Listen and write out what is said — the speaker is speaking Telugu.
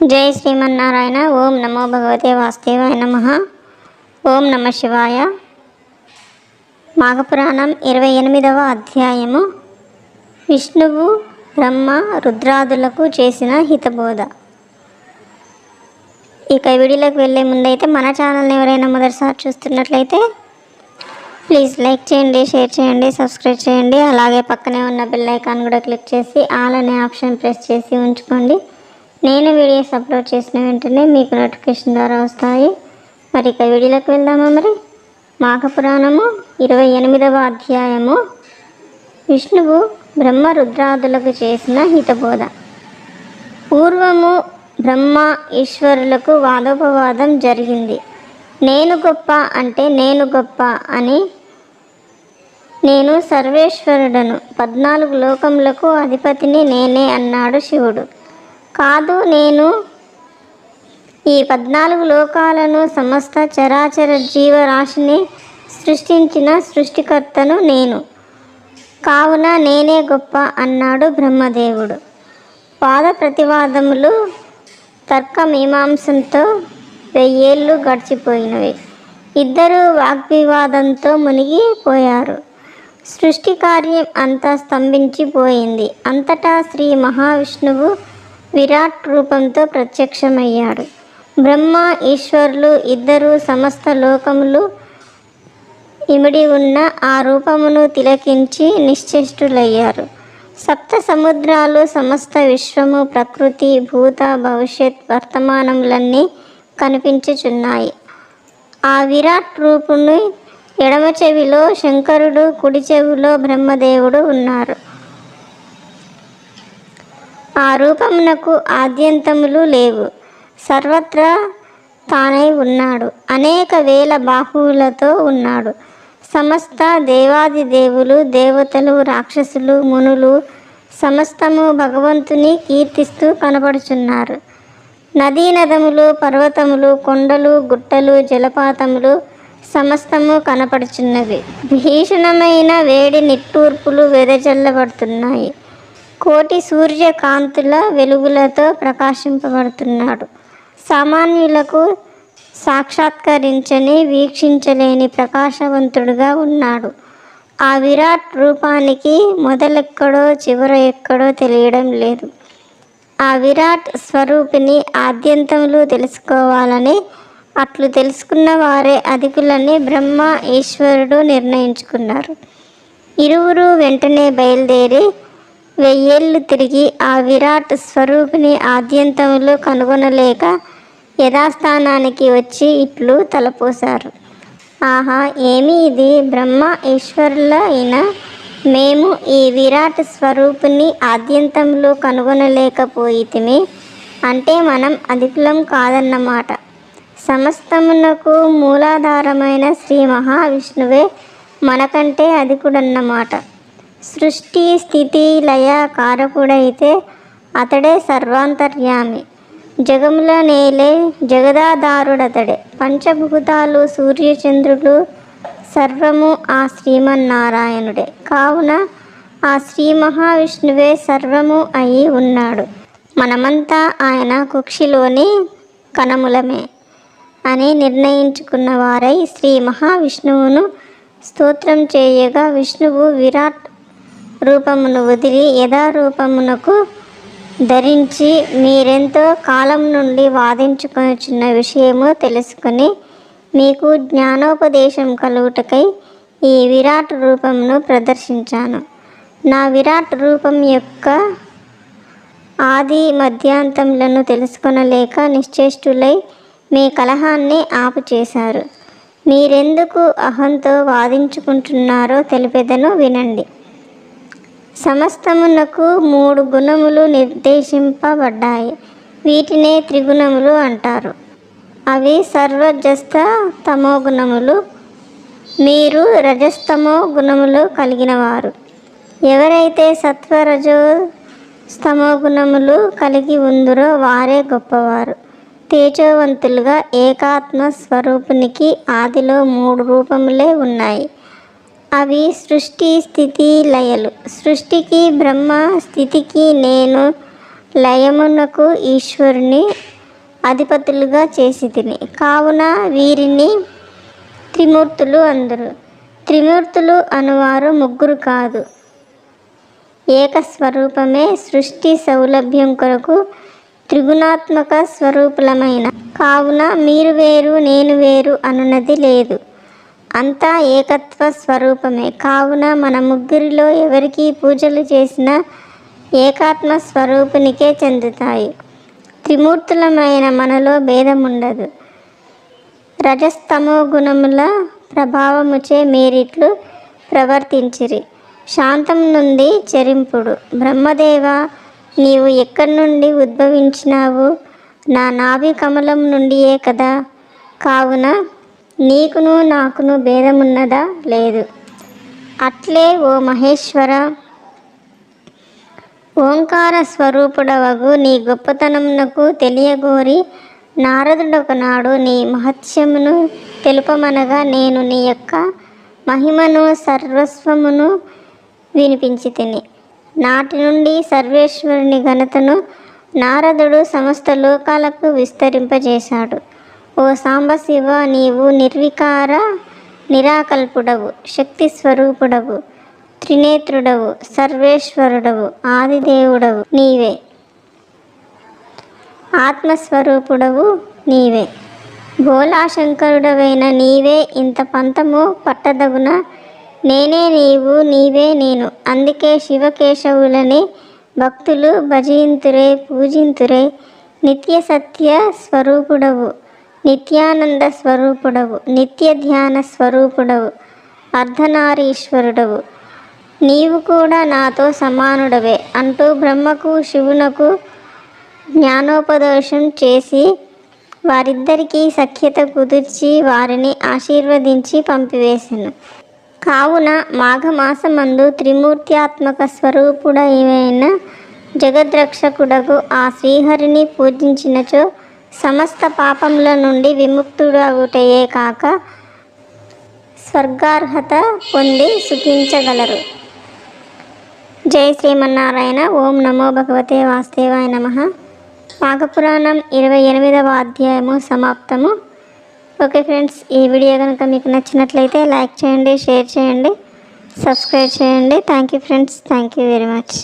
జై శ్రీమన్నారాయణ ఓం నమో భగవతే వాసుదేవాయ నమ. ఓం నమ శివాయ. మాఘపురాణం ఇరవై ఎనిమిదవ అధ్యాయము. విష్ణువు బ్రహ్మ రుద్రాదులకు చేసిన హితబోధ. ఇక వీడియోలోకి వెళ్ళే ముందైతే మన ఛానల్ని ఎవరైనా మొదటిసారి చూస్తున్నట్లయితే ప్లీజ్ లైక్ చేయండి షేర్ చేయండి సబ్స్క్రైబ్ చేయండి. అలాగే పక్కనే ఉన్న బెల్ ఐకాన్ కూడా క్లిక్ చేసి ఆల్ అనే ఆప్షన్ ప్రెస్ చేసి ఉంచుకోండి. నేను వీడియోస్ అప్లోడ్ చేసిన వెంటనే మీకు నోటిఫికేషన్ ద్వారా వస్తాయి. మరి ఇక వీడియోలోకి వెళ్దామా మరి? మాఘపురాణము ఇరవై ఎనిమిదవ అధ్యాయము. విష్ణువు బ్రహ్మ రుద్రాదులకు చేసిన హితబోధ. పూర్వము బ్రహ్మ ఈశ్వరులకు వాదోపవాదం జరిగింది. నేను గొప్ప అంటే నేను గొప్ప అని నేను సర్వేశ్వరుడను. పద్నాలుగు లోకములకు అధిపతిని నేనే అన్నాడు శివుడు. కాదు నేను. ఈ పద్నాలుగు లోకాలను సమస్త చరాచర జీవరాశిని సృష్టించిన సృష్టికర్తను నేను. కావున నేనే గొప్ప అన్నాడు బ్రహ్మదేవుడు. పాద ప్రతివాదములు తర్క మీమాంసంతో వెయ్యేళ్ళు గడిచిపోయినవి. ఇద్దరు వాగ్వివాదంతో మునిగిపోయారు సృష్టి కార్యం అంతా స్తంభించిపోయింది. అంతటా శ్రీ మహావిష్ణువు విరాట్ రూపంతో ప్రత్యక్షమయ్యాడు. బ్రహ్మ ఈశ్వరులు ఇద్దరు సమస్త లోకములు ఇమిడి ఉన్న ఆ రూపమును తిలకించి నిశ్చేష్టులయ్యారు. సప్త సముద్రాలు సమస్త విశ్వము ప్రకృతి భూత భవిష్యత్ వర్తమానములన్నీ కనిపించుచున్నాయి. ఆ విరాట్ రూపుని ఎడమ చెవిలో శంకరుడు కుడి చెవిలో బ్రహ్మదేవుడు ఉన్నారు. ఆ రూపమునకు ఆద్యంతములు లేవు. సర్వత్రా తానై ఉన్నాడు. అనేక వేల బాహువులతో ఉన్నాడు. సమస్త దేవాది దేవులు దేవతలు రాక్షసులు మునులు సమస్తము భగవంతుని కీర్తిస్తూ కనపడుచున్నారు నదీ నదములు పర్వతములు కొండలు గుట్టలు జలపాతములు సమస్తము కనపడుచున్నవి. భీషణమైన వేడి నిట్టూర్పులు వెదజల్లబడుతున్నాయి. కోటి సూర్యకాంతుల వెలుగులతో ప్రకాశింపబడుతున్నాడు. సామాన్యులకు సాక్షాత్కరించని వీక్షించలేని ప్రకాశవంతుడుగా ఉన్నాడు. ఆ విరాట్ రూపానికి మొదలెక్కడో చివర ఎక్కడో తెలియడం లేదు. ఆ విరాట్ స్వరూపిని ఆద్యంతములు తెలుసుకోవాలని అట్లు తెలుసుకున్న వారే అధికులని బ్రహ్మ ఈశ్వరుడు నిర్ణయించుకున్నారు. ఇరువురు వెంటనే బయలుదేరి వెయ్యేళ్ళు తిరిగి ఆ విరాట్ స్వరూపిణి ఆద్యంతంలో కనుగొనలేక యథాస్థానానికి వచ్చి ఇట్లు తలపోశారు. ఆహా ఏమి ఇది? బ్రహ్మ ఈశ్వరుల అయిన మేము ఈ విరాట్ స్వరూపుని ఆద్యంతంలో కనుగొనలేకపోయితిమి అంటే మనం అధికులం కాదన్నమాట. సమస్తమునకు మూలాధారమైన శ్రీ మహావిష్ణువే మనకంటే అధికుడన్నమాట. సృష్టి స్థితి లయ కారకుడైతే అతడే సర్వాంతర్యామి. జగముల నేలే జగదాధారుడతడే. పంచభూతాలు సూర్యచంద్రులు సర్వము ఆ శ్రీమన్నారాయణుడే. కావున ఆ శ్రీ మహావిష్ణువే సర్వము అయి ఉన్నాడు. మనమంతా ఆయన కుక్షిలోని కణములమే అని నిర్ణయించుకున్న వారై శ్రీ మహావిష్ణువును స్తోత్రం చేయగా విష్ణువు విరాట్ రూపమును వదిలి యథారూపమునకు ధరించి మీరెంతో కాలం నుండి వాదించుకొనిచున్న విషయము తెలుసుకుని మీకు జ్ఞానోపదేశం కలుగుటకై ఈ విరాట్ రూపమును ప్రదర్శించాను. నా విరాట్ రూపం యొక్క ఆది మధ్యాంతములను తెలుసుకొనలేక నిశ్చేష్టులై మీ కలహాన్ని ఆపు చేశారు మీరెందుకు అహంతో వాదించుకుంటున్నారో తెలిపెదను వినండి. సమస్తమునకు మూడు గుణములు నిర్దేశింపబడ్డాయి. వీటినే త్రిగుణములు అంటారు. అవి సర్వజస్త తమో గుణములు. మీరు రజస్తమో గుణములు కలిగినవారు. ఎవరైతే సత్వరజో స్తమో గుణములు కలిగి ఉందరో వారే గొప్పవారు. తేజోవంతులుగా ఏకాత్మ స్వరూపునికి ఆదిలో మూడు రూపములే ఉన్నాయి. అవి సృష్టి స్థితి లయలు. సృష్టికి బ్రహ్మ స్థితికి నేను లయమునకు ఈశ్వరుని అధిపతులుగా చేసి తిని కావున వీరిని త్రిమూర్తులు అందరు. త్రిమూర్తులు అనువారు ముగ్గురు కాదు. ఏకస్వరూపమే సృష్టి సౌలభ్యం కొరకు త్రిగుణాత్మక స్వరూపులమైన. కావున మీరు వేరు నేను వేరు అనున్నది లేదు. అంతా ఏకత్వ స్వరూపమే. కావున మన ముగ్గురిలో ఎవరికి పూజలు చేసినా ఏకాత్మ స్వరూపునికే చెందుతాయి. త్రిమూర్తులమైన మనలో భేదం ఉండదు రజస్తమో గుణముల ప్రభావముచే మీరిట్లు ప్రవర్తించిరి. శాంతం నుండి చెరింపుడు. బ్రహ్మదేవ నీవు ఎక్కడి నుండి ఉద్భవించినావు? నా నాభి కమలం నుండియే కదా. కావున నీకును నాకును భేదమున్నదా? లేదు. అట్లే ఓ మహేశ్వర ఓంకార స్వరూపుడవగు నీ గొప్పతనమునకు తెలియగోరి నారదుడొకనాడు నీ మహత్యమును తెలుపమనగా నేను నీ యొక్క మహిమను సర్వస్వమును వినిపించి తిని నాటి నుండి సర్వేశ్వరుని ఘనతను నారదుడు సమస్త లోకాలకు విస్తరింపజేశాడు. ఓ సాంబశివ నీవు నిర్వికార నిరాకల్పుడవు శక్తి స్వరూపుడవు త్రినేత్రుడవు సర్వేశ్వరుడవు ఆదిదేవుడవు నీవే. ఆత్మస్వరూపుడవు నీవే. భోలాశంకరుడవైన నీవే ఇంత పంతము పట్టదగున నేనే నీవు నీవే నేను. అందుకే శివకేశవులని భక్తులు భజయింతురే పూజింతురే నిత్య సత్య స్వరూపుడవు నిత్యానంద స్వరూపుడవు నిత్య ధ్యాన స్వరూపుడవు అర్ధనారీశ్వరుడవు. నీవు కూడా నాతో సమానుడవే అంటూ బ్రహ్మకు శివునకు జ్ఞానోపదేశం చేసి వారిద్దరికీ సఖ్యత కుదిర్చి వారిని ఆశీర్వదించి పంపివేశను కావున మాఘమాసమందు త్రిమూర్త్యాత్మక స్వరూపుడైన జగద్రక్షకుడకు ఆ శ్రీహరిని పూజించినచో సమస్త పాపముల నుండి విముక్తుడవుటయే కాక స్వర్గార్హత పొంది సుఖించగలరు. జై శ్రీమన్నారాయణ. ఓం నమో భగవతే వాసుదేవాయ నమ. పాకపురాణం ఇరవై ఎనిమిదవ అధ్యాయము సమాప్తము. ఓకే ఫ్రెండ్స్ ఈ వీడియో కనుక మీకు నచ్చినట్లయితే లైక్ చేయండి షేర్ చేయండి సబ్స్క్రైబ్ చేయండి. Thank you friends thank you very much.